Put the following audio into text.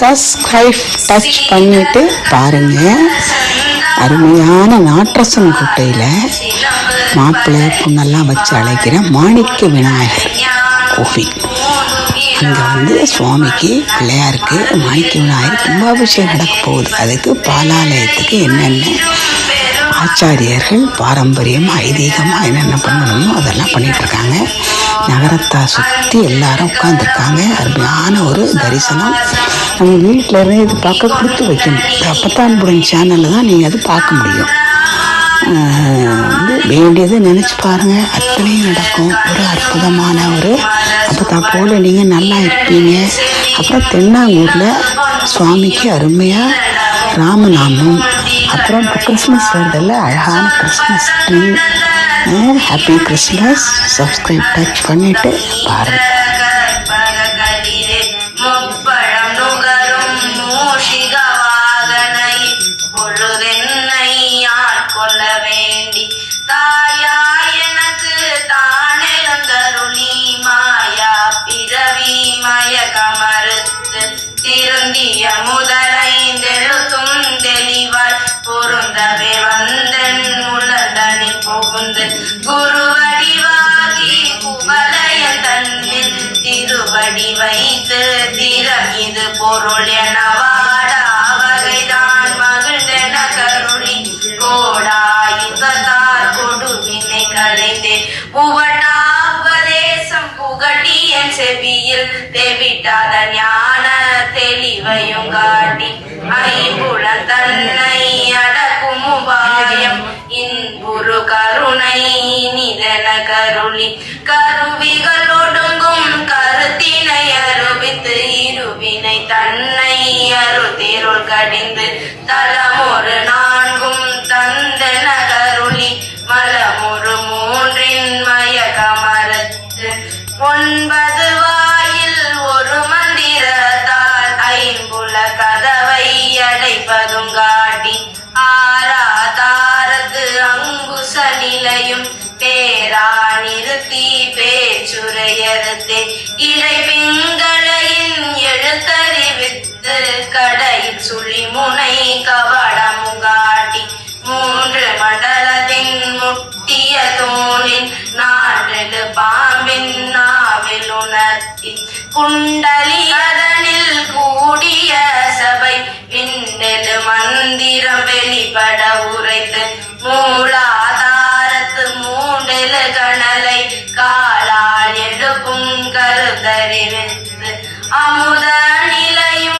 Subscribe touch பண்ணிட்டு பாருங்க. அருமையான நாட்டரசன் குட்டையில் மாப்பிள்ளை பொண்ணெல்லாம் வச்சு அழைக்கிற மாணிக்க விநாயகர் கோவில். அங்கே வந்து சுவாமிக்கு பிள்ளையாருக்கு மாணிக்க விநாயகர் கும்பாபிஷேகம் நடக்க போகுது. அதுக்கு பாலாலயத்துக்கு என்னென்ன ஆச்சாரியர்கள் பாரம்பரியம் ஐதீகமாக என்னென்ன பண்ணணுமோ அதெல்லாம் பண்ணிகிட்ருக்காங்க நகரத்தை சுற்றி எல்லாரும் உட்காந்துருக்காங்க அருமையான ஒரு தரிசனம். நம்ம வீட்டில் இருந்து இது பார்க்க கொடுத்து வைக்கணும். அப்பத்தான் அப்பத்தான்புரம் சேனலில் தான் நீங்கள் அது பார்க்க முடியும். வந்து வேண்டியதை நினச்சி பாருங்கள் அத்தனையும் நடக்கும். ஒரு அற்புதமான ஒரு அப்பத்தா போல் நீங்கள் நல்லா இருப்பீங்க. அப்புறம் தென்னாங்கூரில் சுவாமிக்கு அருமையாக ராமநாமம் அப்புறம் கிறிஸ்மஸ் வருதில்ல? அழகான Christmas tree happy Christmas subscribe touch பண்ணிவிட்டு பாருங்கள் கற்பககளிலே முப்பழம் நுகரும் உலதனி குருவடிவாகி குவலய தன்னில் திருவடி வைத்து திறம் இது பொருள் என வாடா வகைதான் மகிழ்ந்தென கருளி. கோடாயுகத்தார் கொடுவினை கலைந்தே. உவட்டா உபதேசம் புகட்டி என் செவியில் தெவிட்டாத ஞான தெளிவையும் காட்டி. ஐம்புலன் கருணை நிதன கருளி. கருவிகள் ஒடுங்கும் கருத்தினை அருவித்து இருவினை தன்னை அருதிருள் கடிந்து தலமொரு நான்கும் தந்தன கருளி. மலமொரு மூன்றின் மயக்கமரத்து ஒன்பது பேரா நிறுத்தி பேச்சுரையறுத்தே. இறை பிங்களையின் எழுத்தறிவித்து கடை சுழி முனை கவடமும் மூன்று மண்டலத்தின் முட்டிய தூணின் நான்கு பாம்பின் நாவில் உணர்த்தி. குண்டலி அதனில் கூடிய சபை விண்டெழு மந்திரம் வெளிப்பட உரைத்து. மூலா